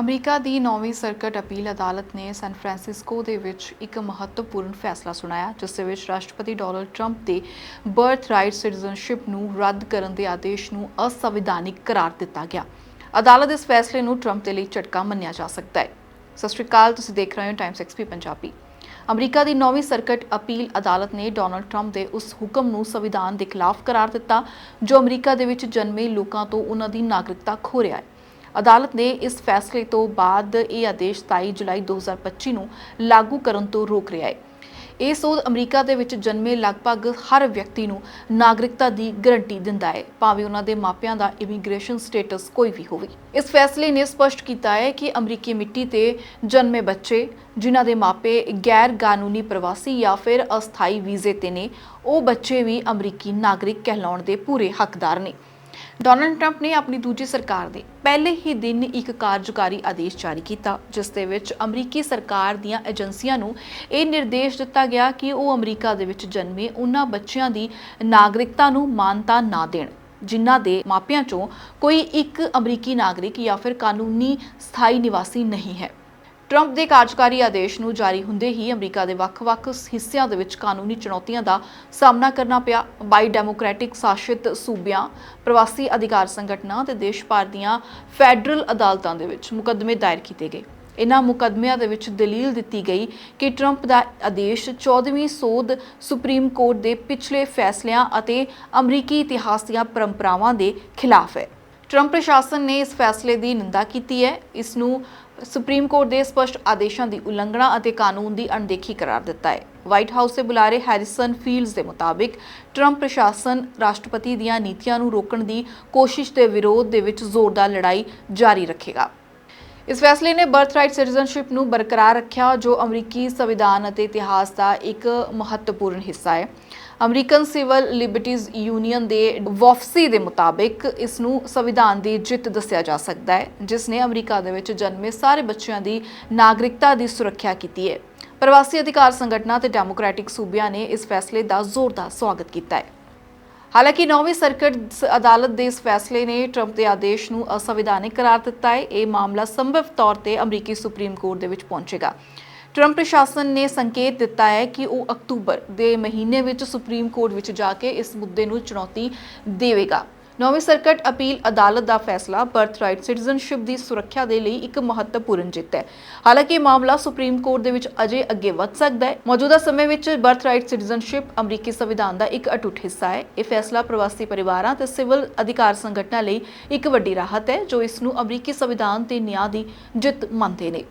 America ਦੀ ਨੌਵੀਂ circuit appeal ਅਦਾਲਤ ਨੇ ਸੈਨ ਫਰਾਂਸਿਸਕੋ ਦੇ ਵਿੱਚ ਇੱਕ ਮਹੱਤਵਪੂਰਨ ਫੈਸਲਾ ਸੁਣਾਇਆ, ਜਿਸ ਦੇ ਵਿੱਚ ਰਾਸ਼ਟਰਪਤੀ ਡੋਨਲਡ ਟਰੰਪ ਦੇ ਬਰਥ ਰਾਈਟ ਸਿਟੀਜ਼ਨਸ਼ਿਪ ਨੂੰ ਰੱਦ ਕਰਨ ਦੇ ਆਦੇਸ਼ ਨੂੰ ਅਸੰਵਿਧਾਨਿਕ ਕਰਾਰ ਦਿੱਤਾ ਗਿਆ। ਅਦਾਲਤ ਇਸ ਫੈਸਲੇ ਨੂੰ ਟਰੰਪ ਦੇ ਲਈ ਝਟਕਾ ਮੰਨਿਆ ਜਾ ਸਕਦਾ ਹੈ। ਸਤਿ ਸ਼੍ਰੀ ਅਕਾਲ, ਤੁਸੀਂ ਦੇਖ ਰਹੇ ਹੋ ਟਾਈਮਸ ਐਕਸਪੀ ਪੰਜਾਬੀ। ਅਮਰੀਕਾ ਦੀ ਨੌਵੀਂ ਸਰਕਟ ਅਪੀਲ ਅਦਾਲਤ ਨੇ ਡੋਨਲਡ ਟਰੰਪ ਦੇ ਉਸ ਹੁਕਮ ਨੂੰ ਸੰਵਿਧਾਨ ਦੇ ਖਿਲਾਫ ਕਰਾਰ ਦਿੱਤਾ, ਜੋ ਅਮਰੀਕਾ ਦੇ ਵਿੱਚ ਜਨਮੇ ਲੋਕਾਂ ਤੋਂ ਉਹਨਾਂ ਦੀ ਨਾਗਰਿਕਤਾ ਖੋਹ ਰਿਹਾ ਹੈ। ਅਦਾਲਤ ਨੇ ਇਸ ਫੈਸਲੇ ਤੋਂ ਬਾਅਦ ਇਹ ਆਦੇਸ਼ 27 ਜੁਲਾਈ 2025 ਨੂੰ ਲਾਗੂ ਕਰਨ ਤੋਂ ਰੋਕ ਰਿਹਾ ਹੈ। ਇਹ ਸੋਧ ਅਮਰੀਕਾ ਦੇ ਵਿੱਚ ਜਨਮੇ ਲਗਭਗ ਹਰ ਵਿਅਕਤੀ ਨੂੰ ਨਾਗਰਿਕਤਾ ਦੀ ਗਾਰੰਟੀ ਦਿੰਦਾ ਹੈ, ਭਾਵੇਂ ਉਹਨਾਂ ਦੇ ਮਾਪਿਆਂ ਦਾ ਇਮੀਗ੍ਰੇਸ਼ਨ ਸਟੇਟਸ ਕੋਈ ਵੀ ਹੋਵੇ। ਇਸ ਫੈਸਲੇ ਨੇ ਸਪਸ਼ਟ ਕੀਤਾ ਹੈ ਕਿ ਅਮਰੀਕੀ ਮਿੱਟੀ ਤੇ ਜਨਮੇ ਬੱਚੇ, ਜਿਨ੍ਹਾਂ ਦੇ ਮਾਪੇ ਗੈਰ ਕਾਨੂੰਨੀ ਪ੍ਰਵਾਸੀ ਜਾਂ ਫਿਰ ਅਸਥਾਈ ਵੀਜ਼ੇ ਤੇ ਨੇ, ਉਹ ਬੱਚੇ ਵੀ ਅਮਰੀਕੀ ਨਾਗਰਿਕ ਕਹਿਲਾਉਣ ਦੇ ਪੂਰੇ ਹੱਕਦਾਰ ਨੇ। ਡੋਨਲਡ ਟਰੰਪ ਨੇ ਆਪਣੀ ਦੂਜੀ ਸਰਕਾਰ ਦੇ ਪਹਿਲੇ ਹੀ ਦਿਨ ਇੱਕ ਕਾਰਜਕਾਰੀ ਆਦੇਸ਼ ਜਾਰੀ ਕੀਤਾ, ਜਿਸ ਦੇ ਵਿੱਚ ਅਮਰੀਕੀ ਸਰਕਾਰ ਦੀਆਂ ਏਜੰਸੀਆਂ ਨੂੰ ਇਹ ਨਿਰਦੇਸ਼ ਦਿੱਤਾ ਗਿਆ ਕਿ ਉਹ ਅਮਰੀਕਾ ਦੇ ਵਿੱਚ ਜਨਮੇ ਉਹਨਾਂ ਬੱਚਿਆਂ ਦੀ ਨਾਗਰਿਕਤਾ ਨੂੰ ਮਾਨਤਾ ਨਾ ਦੇਣ, ਜਿਨ੍ਹਾਂ ਦੇ ਮਾਪਿਆਂ ਚੋਂ ਕੋਈ ਇੱਕ ਅਮਰੀਕੀ ਨਾਗਰਿਕ ਜਾਂ ਫਿਰ ਕਾਨੂੰਨੀ ਸਥਾਈ ਨਿਵਾਸੀ ਨਹੀਂ ਹੈ। ਟਰੰਪ ਦੇ ਕਾਰਜਕਾਰੀ ਆਦੇਸ਼ ਨੂੰ ਜਾਰੀ ਹੁੰਦੇ ਹੀ ਅਮਰੀਕਾ ਦੇ ਵੱਖ-ਵੱਖ ਹਿੱਸਿਆਂ ਦੇ ਵਿੱਚ ਕਾਨੂੰਨੀ ਚੁਣੌਤੀਆਂ ਦਾ ਸਾਹਮਣਾ ਕਰਨਾ ਪਿਆ। ਬਾਈ ਡੈਮੋਕ੍ਰੈਟਿਕ ਸ਼ਾਸਿਤ ਸੂਬਿਆਂ, ਪ੍ਰਵਾਸੀ ਅਧਿਕਾਰ ਸੰਗਠਨਾਂ ਤੇ ਦੇਸ਼ ਭਰ ਦੀਆਂ ਫੈਡਰਲ ਅਦਾਲਤਾਂ ਦੇ ਵਿੱਚ ਮੁਕੱਦਮੇ ਦਾਇਰ ਕੀਤੇ ਗਏ। ਇਨ੍ਹਾਂ ਮੁਕੱਦਮਿਆਂ ਦੇ ਵਿੱਚ ਦਲੀਲ ਦਿੱਤੀ ਗਈ ਕਿ ਟਰੰਪ ਦਾ ਆਦੇਸ਼ 14ਵੀਂ ਸੋਧ ਸੁਪਰੀਮ ਕੋਰਟ ਦੇ ਪਿਛਲੇ ਫੈਸਲਿਆਂ ਅਤੇ ਅਮਰੀਕੀ ਇਤਿਹਾਸ ਦੀਆਂ ਪਰੰਪਰਾਵਾਂ ਦੇ ਖਿਲਾਫ ਹੈ। ਟਰੰਪ ਪ੍ਰਸ਼ਾਸਨ ਨੇ ਇਸ ਫੈਸਲੇ ਦੀ ਨਿੰਦਾ ਕੀਤੀ ਹੈ। ਇਸ ਨੂੰ ਸੁਪਰੀਮ ਕੋਰਟ ਦੇ ਸਪਸ਼ਟ ਆਦੇਸ਼ਾਂ ਦੀ ਉਲੰਘਣਾ ਅਤੇ ਕਾਨੂੰਨ ਦੀ ਅਣਦੇਖੀ ਕਰਾਰ ਦਿੱਤਾ ਹੈ। ਵਾਈਟ ਹਾਊਸ ਦੇ ਬੁਲਾਰੇ ਹੈਰਿਸਨ ਫੀਲਡਸ ਦੇ ਮੁਤਾਬਿਕ ਟਰੰਪ ਪ੍ਰਸ਼ਾਸਨ ਰਾਸ਼ਟਰਪਤੀ ਦੀਆਂ ਨੀਤੀਆਂ ਨੂੰ ਰੋਕਣ ਦੀ ਕੋਸ਼ਿਸ਼ ਦੇ ਵਿਰੋਧ ਦੇ ਵਿੱਚ ਜ਼ੋਰਦਾਰ ਲੜਾਈ ਜਾਰੀ ਰੱਖੇਗਾ। ਇਸ ਫੈਸਲੇ ਨੇ ਬਰਥਰਾਈਟ ਸਿਟੀਜ਼ਨਸ਼ਿਪ ਨੂੰ ਬਰਕਰਾਰ ਰੱਖਿਆ, ਜੋ ਅਮਰੀਕੀ ਸੰਵਿਧਾਨ ਅਤੇ ਇਤਿਹਾਸ ਦਾ ਇੱਕ ਮਹੱਤਵਪੂਰਨ ਹਿੱਸਾ ਹੈ। ਅਮਰੀਕਨ ਸਿਵਲ ਲਿਬਰਟੀਜ਼ ਯੂਨੀਅਨ ਦੇ ਵਫਸੀ ਦੇ ਮੁਤਾਬਿਕ ਇਸ ਨੂੰ ਸੰਵਿਧਾਨ ਦੀ ਜਿੱਤ ਦੱਸਿਆ ਜਾ ਸਕਦਾ ਹੈ, ਜਿਸ ਨੇ ਅਮਰੀਕਾ ਦੇ ਵਿੱਚ ਜਨਮੇ ਸਾਰੇ ਬੱਚਿਆਂ ਦੀ ਨਾਗਰਿਕਤਾ ਦੀ ਸੁਰੱਖਿਆ ਕੀਤੀ ਹੈ। ਪ੍ਰਵਾਸੀ ਅਧਿਕਾਰ ਸੰਗਠਨਾਂ ਤੇ ਡੈਮੋਕ੍ਰੈਟਿਕ ਸੂਬਿਆਂ ਨੇ ਇਸ ਫੈਸਲੇ ਦਾ ਜ਼ੋਰਦਾਰ ਸਵਾਗਤ ਕੀਤਾ ਹੈ। ਹਾਲਾਂਕਿ ਨੌਵੀਂ ਸਰਕਟ ਅਦਾਲਤ ਦੇ ਇਸ ਫੈਸਲੇ ਨੇ ਟਰੰਪ ਦੇ ਆਦੇਸ਼ ਨੂੰ ਅਸੰਵਿਧਾਨਿਕ ਕਰਾਰ ਦਿੱਤਾ ਹੈ। ਇਹ ਮਾਮਲਾ ਸੰਭਵ ਤੌਰ ਤੇ ਅਮਰੀਕੀ ਸੁਪਰੀਮ ਕੋਰਟ ਦੇ ਵਿੱਚ ਪਹੁੰਚੇਗਾ। ਟਰੰਪ ਪ੍ਰਸ਼ਾਸਨ ਨੇ ਸੰਕੇਤ ਦਿੱਤਾ ਹੈ ਕਿ ਉਹ ਅਕਤੂਬਰ ਦੇ ਮਹੀਨੇ ਵਿੱਚ ਸੁਪਰੀਮ ਕੋਰਟ ਵਿੱਚ ਜਾ ਕੇ ਇਸ ਮੁੱਦੇ ਨੂੰ ਚੁਣੌਤੀ ਦੇਵੇਗਾ। ਨੌਵੀਂ ਸਰਕਟ ਅਪੀਲ ਅਦਾਲਤ ਦਾ ਫੈਸਲਾ ਬਰਥਰਾਈਟ ਸਿਟੀਜ਼ਨਸ਼ਿਪ ਦੀ ਸੁਰੱਖਿਆ ਦੇ ਲਈ ਇੱਕ ਮਹੱਤਵਪੂਰਨ ਜਿੱਤ ਹੈ। ਹਾਲਾਂਕਿ ਇਹ ਮਾਮਲਾ ਸੁਪਰੀਮ ਕੋਰਟ ਦੇ ਵਿੱਚ ਅਜੇ ਅੱਗੇ ਵੱਧ ਸਕਦਾ ਹੈ। ਮੌਜੂਦਾ ਸਮੇਂ ਵਿੱਚ ਬਰਥਰਾਈਟ ਸਿਟੀਜ਼ਨਸ਼ਿਪ ਅਮਰੀਕੀ ਸੰਵਿਧਾਨ ਦਾ ਇੱਕ ਅਟੁੱਟ ਹਿੱਸਾ ਹੈ। ਇਹ ਫੈਸਲਾ ਪ੍ਰਵਾਸੀ ਪਰਿਵਾਰਾਂ ਤੇ ਸਿਵਲ ਅਧਿਕਾਰ ਸੰਗਠਨਾਂ ਲਈ ਇੱਕ ਵੱਡੀ ਰਾਹਤ ਹੈ, ਜੋ ਇਸ ਨੂੰ ਅਮਰੀਕੀ ਸੰਵਿਧਾਨ ਤੇ ਨਿਆਂ ਦੀ ਜਿੱਤ ਮੰਨਦੇ ਨੇ।